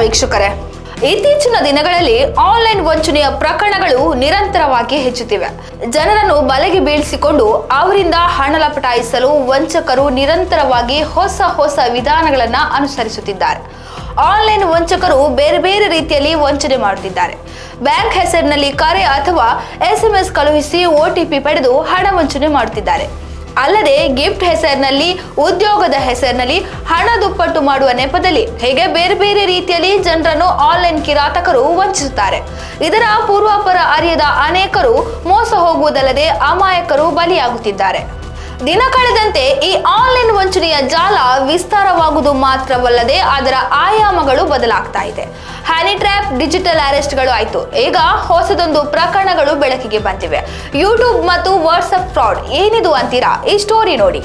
ವೀಕ್ಷಕರೇ, ಇತ್ತೀಚಿನ ದಿನಗಳಲ್ಲಿ ಆನ್ಲೈನ್ ವಂಚನೆಯ ಪ್ರಕರಣಗಳು ನಿರಂತರವಾಗಿ ಹೆಚ್ಚುತ್ತಿವೆ. ಜನರನ್ನು ಬಲೆಗೆ ಬೀಳಿಸಿಕೊಂಡು ಅವರಿಂದ ಹಣ ಲಪಟಾಯಿಸಲು ವಂಚಕರು ನಿರಂತರವಾಗಿ ಹೊಸ ಹೊಸ ವಿಧಾನಗಳನ್ನ ಅನುಸರಿಸುತ್ತಿದ್ದಾರೆ. ಆನ್ಲೈನ್ ವಂಚಕರು ಬೇರೆ ಬೇರೆ ರೀತಿಯಲ್ಲಿ ವಂಚನೆ ಮಾಡುತ್ತಿದ್ದಾರೆ. ಬ್ಯಾಂಕ್ ಹೆಸರಿನಲ್ಲಿ ಕರೆ ಅಥವಾ ಎಸ್ಎಂಎಸ್ ಕಳುಹಿಸಿ ಒಟಿಪಿ ಪಡೆದು ಹಣ ವಂಚನೆ ಮಾಡುತ್ತಿದ್ದಾರೆ. ಅಲ್ಲದೆ ಗಿಫ್ಟ್ ಹೆಸರಿನಲ್ಲಿ, ಉದ್ಯೋಗದ ಹೆಸರಿನಲ್ಲಿ ಹಣ ದುಪ್ಪಟ್ಟು ಮಾಡುವ ನೆಪದಲ್ಲಿ ಹೇಗೆ ಬೇರೆ ಬೇರೆ ರೀತಿಯಲ್ಲಿ ಜನರನ್ನು ಆನ್ಲೈನ್ ಕಿರಾತಕರು ವಂಚಿಸುತ್ತಾರೆ. ಇದರ ಪೂರ್ವಾಪರ ಅರಿಯದ ಅನೇಕರು ಮೋಸ ಹೋಗುವುದಲ್ಲದೆ ಅಮಾಯಕರು ಬಲಿಯಾಗುತ್ತಿದ್ದಾರೆ. ದಿನ ಕಳೆದಂತೆ ಈ ವಂಚನೆಯ ಜಾಲ ವಿಸ್ತಾರವಾಗುವುದು ಮಾತ್ರವಲ್ಲದೆ ಅದರ ಆಯಾಮಗಳು ಬದಲಾಗ್ತಾ ಇದೆ. ಹ್ಯಾನಿ ಟ್ರ್ಯಾಪ್ ಡಿಜಿಟಲ್ ಅರೆಸ್ಟ್ಗಳು ಆಯ್ತು. ಈಗ ಹೊಸದೊಂದು ಪ್ರಕರಣಗಳು ಬೆಳಕಿಗೆ ಬಂದಿವೆ. ಯೂಟ್ಯೂಬ್ ಮತ್ತು ವಾಟ್ಸಪ್ ಫ್ರಾಡ್ ಏನಿದು ಅಂತೀರಾ? ಈ ಸ್ಟೋರಿ ನೋಡಿ.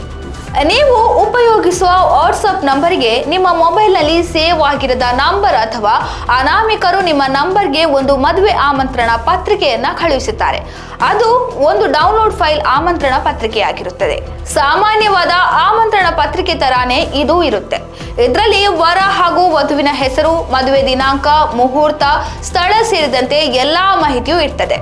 ನೀವು ಉಪಯೋಗಿಸುವ ವಾಟ್ಸಪ್ ನಂಬರ್ಗೆ ನಿಮ್ಮ ಮೊಬೈಲ್ನಲ್ಲಿ ಸೇವ್ ಆಗಿರದ ನಂಬರ್ ಅಥವಾ ಅನಾಮಿಕರು ನಿಮ್ಮ ನಂಬರ್ಗೆ ಒಂದು ಮದುವೆ ಆಮಂತ್ರಣ ಪತ್ರಿಕೆಯನ್ನು ಕಳುಹಿಸುತ್ತಾರೆ. ಅದು ಒಂದು ಡೌನ್ಲೋಡ್ ಫೈಲ್ ಆಮಂತ್ರಣ ಪತ್ರಿಕೆಯಾಗಿರುತ್ತದೆ. ಸಾಮಾನ್ಯವಾದ ಆಮಂತ್ರಣ ಪತ್ರಿಕೆ ತರಾನೇ ಇದು ಇರುತ್ತೆ. ಇದರಲ್ಲಿ ವರ ಹಾಗೂ ವಧುವಿನ ಹೆಸರು, ಮದುವೆ ದಿನಾಂಕ, ಮುಹೂರ್ತ, ಸ್ಥಳ ಸೇರಿದಂತೆ ಎಲ್ಲಾ ಮಾಹಿತಿಯೂ ಇರ್ತದೆ.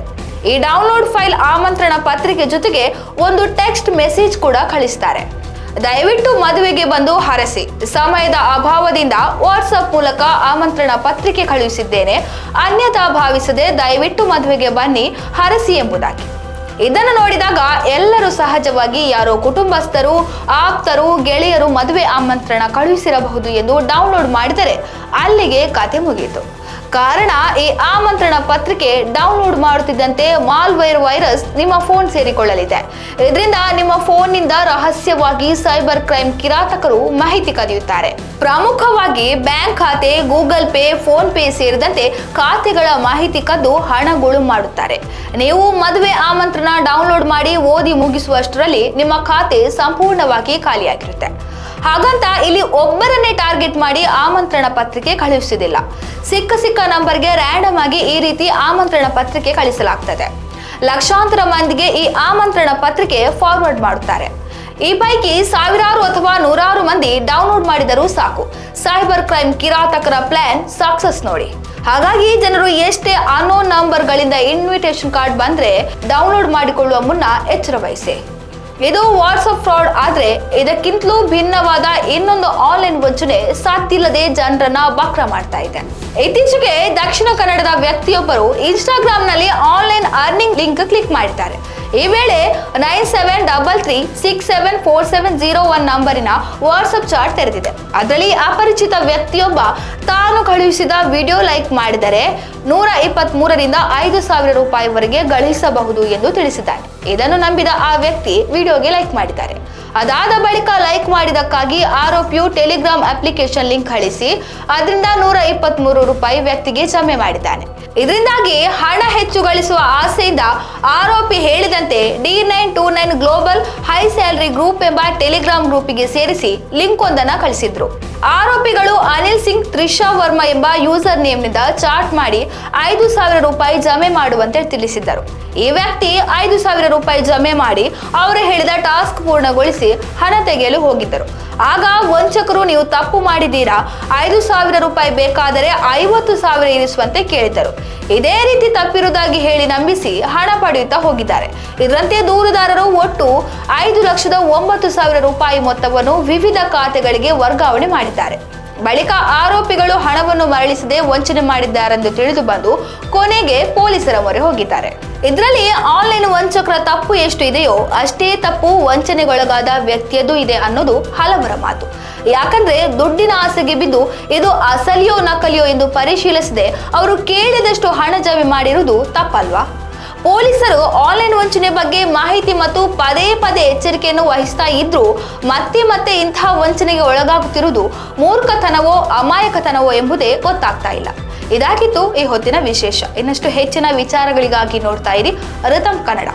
ಈ ಡೌನ್ಲೋಡ್ ಫೈಲ್ ಆಮಂತ್ರಣ ಪತ್ರಿಕೆ ಜೊತೆಗೆ ಒಂದು ಟೆಕ್ಸ್ಟ್ ಮೆಸೇಜ್ ಕೂಡ ಕಳಿಸ್ತಾರೆ. ದಯವಿಟ್ಟು ಮದುವೆಗೆ ಬಂದು ಹರಸಿ. ಸಮಯದ ಅಭಾವದಿಂದ ವಾಟ್ಸಪ್ ಮೂಲಕ ಆಮಂತ್ರಣ ಪತ್ರಿಕೆ ಕಳುಹಿಸಿದ್ದೇನೆ. ಅನ್ಯತಾ ಭಾವಿಸದೆ ದಯವಿಟ್ಟು ಮದುವೆಗೆ ಬನ್ನಿ, ಹರಸಿ ಎಂಬುದಾಗಿ. ಇದನ್ನು ನೋಡಿದಾಗ ಎಲ್ಲರೂ ಸಹಜವಾಗಿ ಯಾರೋ ಕುಟುಂಬಸ್ಥರು, ಆಪ್ತರು, ಗೆಳೆಯರು ಮದುವೆ ಆಮಂತ್ರಣ ಕಳುಹಿಸಿರಬಹುದು ಎಂದು ಡೌನ್ಲೋಡ್ ಮಾಡಿದರೆ ಅಲ್ಲಿಗೆ ಕತೆ ಮುಗಿಯಿತು. ಕಾರಣ, ಈ ಆಮಂತ್ರಣ ಪತ್ರಿಕೆ ಡೌನ್ಲೋಡ್ ಮಾಡುತ್ತಿದ್ದಂತೆ ಮಾಲ್ವೇರ್ ವೈರಸ್ ನಿಮ್ಮ ಫೋನ್ ಸೇರಿಕೊಳ್ಳಲಿದೆ. ಇದರಿಂದ ನಿಮ್ಮ ಫೋನ್ನಿಂದ ರಹಸ್ಯವಾಗಿ ಸೈಬರ್ ಕ್ರೈಮ್ ಕಿರಾತಕರು ಮಾಹಿತಿ ಕದಿಯುತ್ತಾರೆ. ಪ್ರಮುಖವಾಗಿ ಬ್ಯಾಂಕ್ ಖಾತೆ, ಗೂಗಲ್ ಪೇ, ಫೋನ್ ಪೇ ಸೇರಿದಂತೆ ಖಾತೆಗಳ ಮಾಹಿತಿ ಕದ್ದು ಹಣ ಗುಳು ಮಾಡುತ್ತಾರೆ. ನೀವು ಮದುವೆ ಆಮಂತ್ರಣ ಡೌನ್ಲೋಡ್ ಮಾಡಿ ಓದಿ ಮುಗಿಸುವಷ್ಟರಲ್ಲಿ ನಿಮ್ಮ ಖಾತೆ ಸಂಪೂರ್ಣವಾಗಿ ಖಾಲಿಯಾಗಿರುತ್ತೆ. ಹಾಗಂತ ಇಲ್ಲಿ ಒಬ್ಬರನ್ನೇ ಟಾರ್ಗೆಟ್ ಮಾಡಿ ಆಮಂತ್ರಣ ಪತ್ರಿಕೆ ಕಳುಹಿಸುವುದಿಲ್ಲ ಸಿಕ್ಕ ಸಿಕ್ಕ ನಂಬರ್ಗೆ ರ್ಯಾಂಡಮ್ ಆಗಿ ಈ ರೀತಿ ಆಮಂತ್ರಣ ಪತ್ರಿಕೆ ಕಳಿಸಲಾಗ್ತದೆ. ಲಕ್ಷಾಂತರ ಮಂದಿಗೆ ಈ ಆಮಂತ್ರಣ ಪತ್ರಿಕೆ ಫಾರ್ವರ್ಡ್ ಮಾಡುತ್ತಾರೆ. ಈ ಪೈಕಿ ಸಾವಿರಾರು ಅಥವಾ ನೂರಾರು ಮಂದಿ ಡೌನ್ಲೋಡ್ ಮಾಡಿದರೂ ಸಾಕು. ಸೈಬರ್ ಕ್ರೈಮ್ ಕಿರಾತಕರ ಪ್ಲಾನ್ ಸಕ್ಸಸ್ ನೋಡಿ. ಹಾಗಾಗಿ ಜನರು ಎಷ್ಟೇ ಅನ್ನೋನ್ ನಂಬರ್ಗಳಿಂದ ಇನ್ವಿಟೇಷನ್ ಕಾರ್ಡ್ ಬಂದ್ರೆ ಡೌನ್ಲೋಡ್ ಮಾಡಿಕೊಳ್ಳುವ ಮುನ್ನ ಎಚ್ಚರ ವಹಿಸಿ. ಇದು ವಾಟ್ಸಪ್ ಫ್ರಾಡ್ ಆದ್ರೆ ಇದಕ್ಕಿಂತಲೂ ಭಿನ್ನವಾದ ಇನ್ನೊಂದು ಆನ್ಲೈನ್ ವಂಚನೆ ಸಾಧ್ಯಲ್ಲದೆ ಜನರನ್ನ ಬಕ್ರ ಮಾಡ್ತಾ ಇದೆ. ಇತ್ತೀಚೆಗೆ ದಕ್ಷಿಣ ಕನ್ನಡದ ವ್ಯಕ್ತಿಯೊಬ್ಬರು ಇನ್ಸ್ಟಾಗ್ರಾಂನಲ್ಲಿ ಆನ್ಲೈನ್ ಅರ್ನಿಂಗ್ ಲಿಂಕ್ ಕ್ಲಿಕ್ ಮಾಡಿದ್ದಾರೆ. ಈ ವೇಳೆ nine seven double three six seven four seven zero one ನಂಬರಿನ WhatsApp chat ತೆರೆದಿದೆ. ಅದರಲ್ಲಿ ಅಪರಿಚಿತ ವ್ಯಕ್ತಿಯೊಬ್ಬ ತಾನು ಕಳುಹಿಸಿದ ವಿಡಿಯೋ ಲೈಕ್ ಮಾಡಿದರೆ ನೂರ ಇಪ್ಪತ್ತ್ ಮೂರರಿಂದ ಐದು ಸಾವಿರ ರೂಪಾಯಿವರೆಗೆ ಗಳಿಸಬಹುದು ಎಂದು ತಿಳಿಸಿದ್ದಾರೆ ಇದನ್ನು ನಂಬಿದ ಆ ವ್ಯಕ್ತಿ ವಿಡಿಯೋಗೆ ಲೈಕ್ ಮಾಡಿದ್ದಾರೆ. ಅದಾದ ಬಳಿಕ ಲೈಕ್ ಮಾಡಿದಕ್ಕಾಗಿ ಆರೋಪಿಯು ಟೆಲಿಗ್ರಾಮ್ ಅಪ್ಲಿಕೇಶನ್ ಲಿಂಕ್ ಕಳಿಸಿ ಅದರಿಂದ ನೂರ ಇಪ್ಪತ್ತ್ ಮೂರು ರೂಪಾಯಿ ವ್ಯಕ್ತಿಗೆ ಜಮೆ ಮಾಡಿದ್ದಾನೆ. ಇದರಿಂದಾಗಿ ಹಣ ಹೆಚ್ಚು ಗಳಿಸುವ ಆಸೆಯಿಂದ ಆರೋಪಿ ಹೇಳಿದಂತೆ D nine two nine global high salary group ಎಂಬ ಟೆಲಿಗ್ರಾಮ್ ಗ್ರೂಪಿಗೆ ಸೇರಿಸಿ ಲಿಂಕ್ ಒಂದನ್ನ ಕಳಿಸಿದ್ರು. ಆರೋಪಿಗಳು ಅನಿಲ್ ಸಿಂಗ್, ತ್ರಿಷಾ ವರ್ಮಾ ಎಂಬ ಯೂಸರ್ ನೇಮ್ನಿಂದ ಚಾಟ್ ಮಾಡಿ ಐದು ಸಾವಿರ ರೂಪಾಯಿ ಜಮೆ ಮಾಡುವಂತೆ ತಿಳಿಸಿದ್ದರು. ಈ ವ್ಯಕ್ತಿ ಐದು ಸಾವಿರ ರೂಪಾಯಿ ಜಮೆ ಮಾಡಿ ಅವರು ಹೇಳಿದ ಟಾಸ್ಕ್ ಪೂರ್ಣಗೊಳಿಸಿ ಹಣ ತೆಗೆಯಲು ಹೋಗಿದ್ದರು. ಆಗ ವಂಚಕರು, ನೀವು ತಪ್ಪು ಮಾಡಿದ್ದೀರಾ? ಐದು ಸಾವಿರ ರೂಪಾಯಿ ಬೇಕಾದರೆ ಐವತ್ತು ಸಾವಿರ ಇರಿಸುವಂತೆ ಕೇಳಿದರು ಇದೇ ರೀತಿ ತಪ್ಪಿರುವುದಾಗಿ ಹೇಳಿ ನಂಬಿಸಿ ಹಣ ಪಡೆಯುತ್ತಾ ಹೋಗಿದ್ದಾರೆ. ಇದರಂತೆ ದೂರುದಾರರು ಒಟ್ಟು ಐದು ಲಕ್ಷದ ಒಂಬತ್ತು ಸಾವಿರ ರೂಪಾಯಿ ಮೊತ್ತವನ್ನು ವಿವಿಧ ಖಾತೆಗಳಿಗೆ ವರ್ಗಾವಣೆ ಮಾಡಿದ್ದಾರೆ. ಬಳಿಕ ಆರೋಪಿಗಳು ಹಣವನ್ನು ಮರಳಿಸದೆ ವಂಚನೆ ಮಾಡಿದ್ದಾರೆಂದು ತಿಳಿದು ಬಂದು ಕೊನೆಗೆ ಪೊಲೀಸರ ಮೊರೆ ಹೋಗಿದ್ದಾರೆ. ಇದರಲ್ಲಿ ಆನ್ಲೈನ್ ವಂಚಕರ ತಪ್ಪು ಎಷ್ಟು ಇದೆಯೋ ಅಷ್ಟೇ ತಪ್ಪು ವಂಚನೆಗೊಳಗಾದ ವ್ಯಕ್ತಿಯದು ಇದೆ ಅನ್ನೋದು ಹಲವರ ಮಾತು. ಯಾಕಂದ್ರೆ ದುಡ್ಡಿನ ಆಸೆಗೆ ಬಿದ್ದು ಇದು ಅಸಲಿಯೋ ನಕಲಿಯೋ ಎಂದು ಪರಿಶೀಲಿಸದೆ ಅವರು ಕೇಳಿದಷ್ಟು ಹಣ ಜಮೆ ಮಾಡಿರುವುದು ತಪ್ಪಲ್ವಾ? ಪೊಲೀಸರು ಆನ್ಲೈನ್ ವಂಚನೆ ಬಗ್ಗೆ ಮಾಹಿತಿ ಮತ್ತು ಪದೇ ಪದೇ ಎಚ್ಚರಿಕೆಯನ್ನು ವಹಿಸ್ತಾ ಇದ್ರೂ. ಮತ್ತೆ ಮತ್ತೆ ಇಂತಹ ವಂಚನೆಗೆ ಒಳಗಾಗುತ್ತಿರುವುದು ಮೂರ್ಖತನವೋ, ಅಮಾಯಕತನವೋ ಎಂಬುದೇ ಗೊತ್ತಾಗ್ತಾ ಇಲ್ಲ. ಇದಾಗಿತ್ತು ಈ ಹೊತ್ತಿನ ವಿಶೇಷ. ಇನ್ನಷ್ಟು ಹೆಚ್ಚಿನ ವಿಚಾರಗಳಿಗಾಗಿ ನೋಡ್ತಾ ಇರಿ ರತಂ ಕನ್ನಡ.